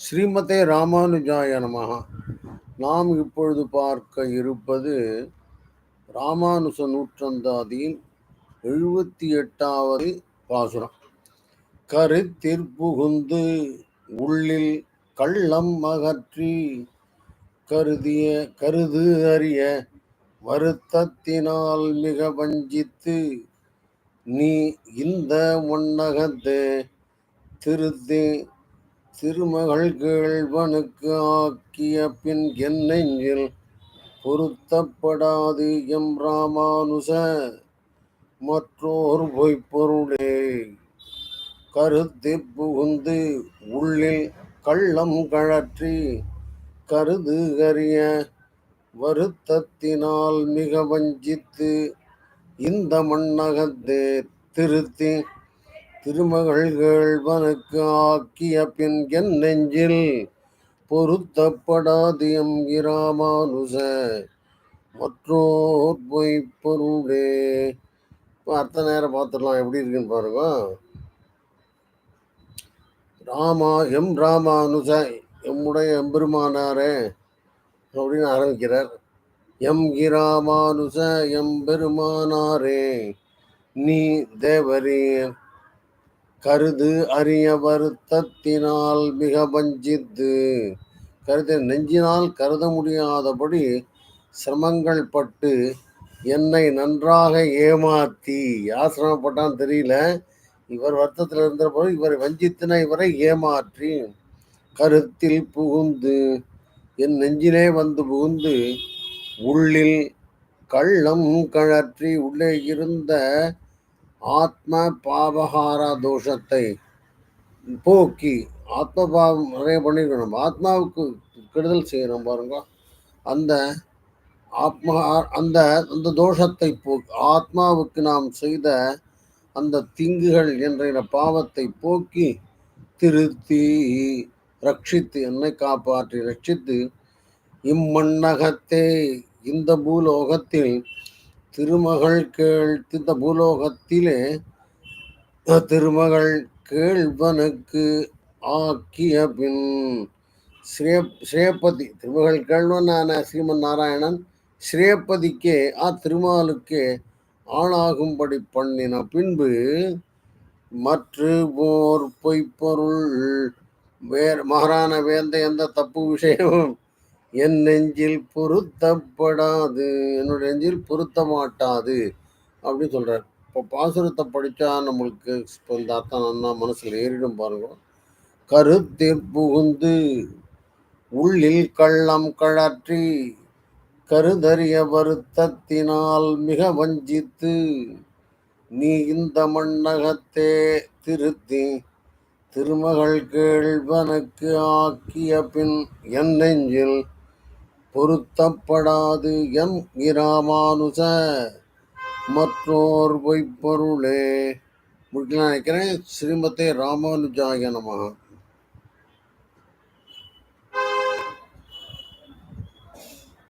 ஸ்ரீமதே ராமானுஜாய நமஹ. நாம் இப்பொழுது பார்க்க இருப்பது ராமானுஜ நூற்றந்தாதியின் எழுபத்தி எட்டாவது பாசுரம் கருத்திற்புகுந்து உள்ளில் கள்ளம் அகற்றி கருதிய கருது அறிய வருத்தத்தினால் மிக வஞ்சித்து நீ இந்த மண்ணகத்தே திருத்தி திருமகள் கேள்வனுக்கு ஆக்கிய பின் என்னெஞ்சில் பொருத்தப்படாது எம் ராமானுச. மற்றோர் பொய்ப்பொருளே. கருத்தி புகுந்து உள்ளில் கள்ளம் கழற்றி கருது கரிய வருத்தத்தினால் மிக வஞ்சித்து இந்த மண்ணகத்தே திருத்தி திருமகள் வனக்கு ஆக்கிய பின் என் நெஞ்சில் பொருத்தப்படாது எம் மற்றோர் பொய்ப்பொருளே. இப்போ அடுத்த நேரம் பார்த்துடலாம் எப்படி இருக்குன்னு பாருங்க. ராமா எம் ராமானுஜ எம்முடைய எம்பெருமானாரே அப்படின்னு ஆரம்பிக்கிறார். எம் கிராமானுச எம்பெருமானாரே நீ தேவரே கருது அறிய வருத்தத்தினால் மிக வஞ்சித்து கருத நெஞ்சினால் கருத முடியாதபடி சிரமங்கள் பட்டு என்னை நன்றாக ஏமாத்தி யார் சிரமப்பட்டான்னு தெரியல. இவர் வருத்தத்தில் இருந்தபோது இவரை வஞ்சித்தின இவரை ஏமாற்றி கருத்தில் புகுந்து என் நெஞ்சிலே வந்து புகுந்து உள்ளில் கள்ளம் கழற்றி உள்ளே இருந்த ஆத்ம பாவகார தோஷத்தை போக்கி ஆத்ம பாவம் நிறைய பண்ணிக்கணும் ஆத்மாவுக்கு கெடுதல் செய்யணும் பாருங்க. அந்த ஆத்மா அந்த அந்த தோஷத்தை போ ஆத்மாவுக்கு நாம் செய்த அந்த திங்குகள் என்ற பாவத்தை போக்கி திருத்தி ரட்சித்து என்னை காப்பாற்றி ரட்சித்து இம்மண்ணகத்தே இந்த பூலோகத்தில் திருமகள் கேள் இந்த பூலோகத்திலே திருமகள் கேள்வனுக்கு ஆக்கிய பின் ஸ்ரீ ஸ்ரேபதி திருமகள் கேள்வனான ஸ்ரீமன் நாராயணன் ஸ்ரேபதிக்கே ஆ திருமாலுக்கே ஆளாகும்படி பண்ணின பின்பு மற்ற போர் பொய்ப்பொருள் வேறு மகாராண வேந்த எந்த தப்பு விஷயமும் என் நெஞ்சில் பொருத்தப்படாது என்னுடைய நெஞ்சில் பொருத்த மாட்டாது அப்படின்னு சொல்கிறார் இப்போ பாசுரத்தை படித்தா நம்மளுக்கு இப்போ இந்த அர்த்தம் நல்லா மனசில் ஏறிடும் பாருங்க. கருத்தில் புகுந்து உள்ளில் கள்ளம் கழற்றி கருதறிய வருத்தத்தினால் மிக வஞ்சித்து நீ இந்த மண்ணகத்தே திருத்தி திருமகள் கேள்வனுக்கு ஆக்கிய பின் என் நெஞ்சில் பொருத்தப்படாது எம் இராமானுச. மற்றோர் பொய்ப்பொருளே. முடிக்கலாம் நினைக்கிறேன். ஸ்ரீமதே ராமானுஜாய நமகா